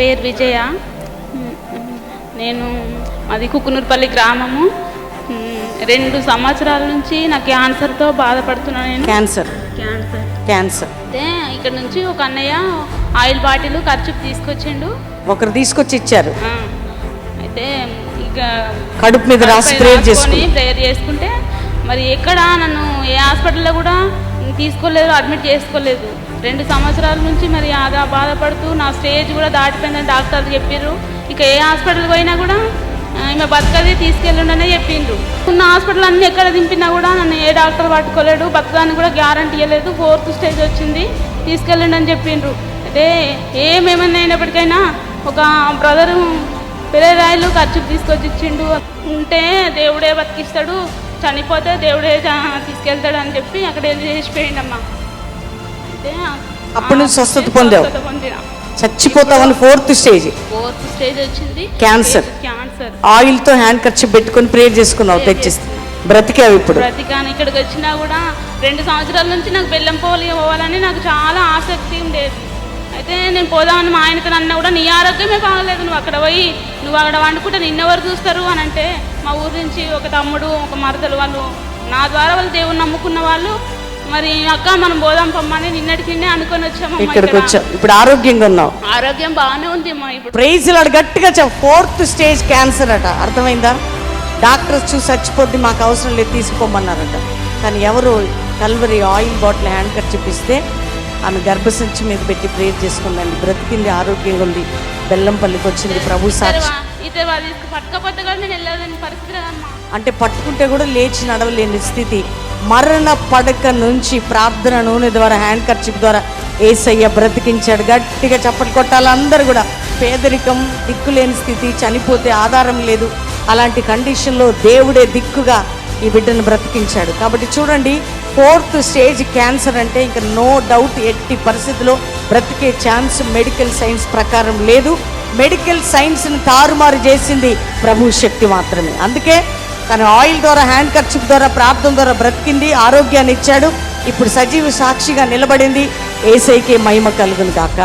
పేరు విజయ. నేను మాది కుకునూరుపల్లి గ్రామము. రెండు సంవత్సరాల నుంచి నా క్యాన్సర్తో బాధపడుతున్నాను నేను. క్యాన్సర్. క్యాన్సర్. క్యాన్సర్. అయితే ఇక్కడ నుంచి ఒక అన్నయ్య ఆయిల్ బాటిల్ ఖర్చు తీసుకొచ్చిండు. ఒకరు తీసుకొచ్చి ఇచ్చారు. అయితే ఇక కడుపు మీద రాసి చేసుకుని ప్రేయర్ చేసుకుంటే మరి ఎక్కడ నన్ను ఏ హాస్పిటల్లో కూడా తీసుకోలేదు అడ్మిట్ చేసుకోలేదు. రెండు సంవత్సరాల నుంచి మరి ఆదా బాధపడుతూ నా స్టేజ్ కూడా దాటిపోయిందని డాక్టర్లు చెప్పారు ఇక ఏ హాస్పిటల్ పోయినా కూడా ఈమె బతకది తీసుకెళ్ళండి చెప్పిండ్రు. ఉన్న హాస్పిటల్ అన్ని ఎక్కడ దింపినా కూడా నన్ను ఏ డాక్టర్ పట్టుకోలేడు బతకడానికి కూడా గ్యారంటీ ఇవ్వలేదు ఫోర్త్ స్టేజ్ వచ్చింది తీసుకెళ్ళండి అని చెప్పిండ్రు. అయితే ఏమేమన్నా అయినప్పటికైనా ఒక బ్రదరు పిల్లరాయలు ఖర్చు తీసుకొచ్చి ఇచ్చిండు ఉంటే దేవుడే బతికిస్తాడు చనిపోతే దేవుడే తీసుకెళ్తాడు అని చెప్పి అక్కడ వెళ్ళి చేసిపోయిండమ్మా. అయితే అప్పటి నుంచి స్వస్థత పొందావు? చచ్చిపోతామని ఫోర్త్ స్టేజ్. ఫోర్త్ స్టేజ్ వచ్చింది. క్యాన్సర్. క్యాన్సర్ ఆయిల్తో హ్యాండ్ ఖర్చు పెట్టుకొని ప్రేర్ చేసుకున్నావు తెచ్చిస్తే బ్రతికావు ఇప్పుడు. ప్రతికాని ఇక్కడికి వచ్చినా కూడా రెండు సంవత్సరాల నుంచి నాకు బెల్లం పోలి పోవాలని నాకు చాలా ఆసక్తి ఉండేది. అయితే నేను పోదామని మా ఆయనతో అన్నా కూడా నీ ఆరోగ్యమే బాగలేదు. నువ్వు అక్కడ పోయి నువ్వు అక్కడ వండుకుంటే నిన్నెవరు చూస్తారు అని అంటే మా ఊరి నుంచి ఒక తమ్ముడు ఒక మరదలు వాళ్ళు నా ద్వారా వాళ్ళు దేవుని నమ్ముకున్న వాళ్ళు మరి అక్క మనం పోదాం పమ్మని నిన్నటికి నిన్నే అనుకొని వచ్చాము ఇక్కడికి వచ్చావు ఇప్పుడు ఆరోగ్యంగా ఉన్నావు. ఆరోగ్యం బాగానే ఉంది అమ్మా. ఇప్పుడు ప్రైజ్ లాడు గట్టిగా చెప్ప. ఫోర్త్ స్టేజ్ క్యాన్సర్ అట. అర్థమైందా? డాక్టర్స్ చూసి చచ్చిపోద్ది మాకు అవసరం లేదు తీసుకోమన్నారట. కానీ ఎవరు Calvary oil bottle hand cut చూపిస్తే ఆమె గర్భసంచి మీద పెట్టి ప్రేర్ చేసుకుందండి. బ్రతికింది ఆరోగ్యంగా ఉంది. బెల్లంపల్లికి వచ్చింది ప్రభు సాక్షి. పట్టుకపోతే కూడా నేను వెళ్ళలేని పరిస్థితి అంటే పట్టుకుంటే కూడా లేచి నడవలేని స్థితి. మరణ పడక నుంచి ప్రార్థన నూనె ద్వారా హ్యాండ్ కర్చిప్ ద్వారా ఏసయ్య బ్రతికించాడు. గట్టిగా చప్పట్లు కొట్టాలి అందరూ కూడా. పేదరికం దిక్కులేని స్థితి చనిపోతే ఆధారం లేదు. అలాంటి కండిషన్లో దేవుడే దిక్కుగా ఈ బిడ్డను బ్రతికించాడు. కాబట్టి చూడండి ఫోర్త్ స్టేజ్ క్యాన్సర్ అంటే ఇంకా నో డౌట్ ఎట్టి పరిస్థితిలో బ్రతికే ఛాన్స్ మెడికల్ సైన్స్ ప్రకారం లేదు. మెడికల్ సైన్స్ని తారుమారు చేసింది ప్రభు శక్తి మాత్రమే. అందుకే తన ఆయిల్ ద్వారా హ్యాండ్ కర్చిప్ ద్వారా ప్రాప్తం ద్వారా బ్రతికింది ఆరోగ్యాన్ని ఇచ్చాడు. ఇప్పుడు సజీవ సాక్షిగా నిలబడింది. ఏసైకే మహిమ కలుగును కాక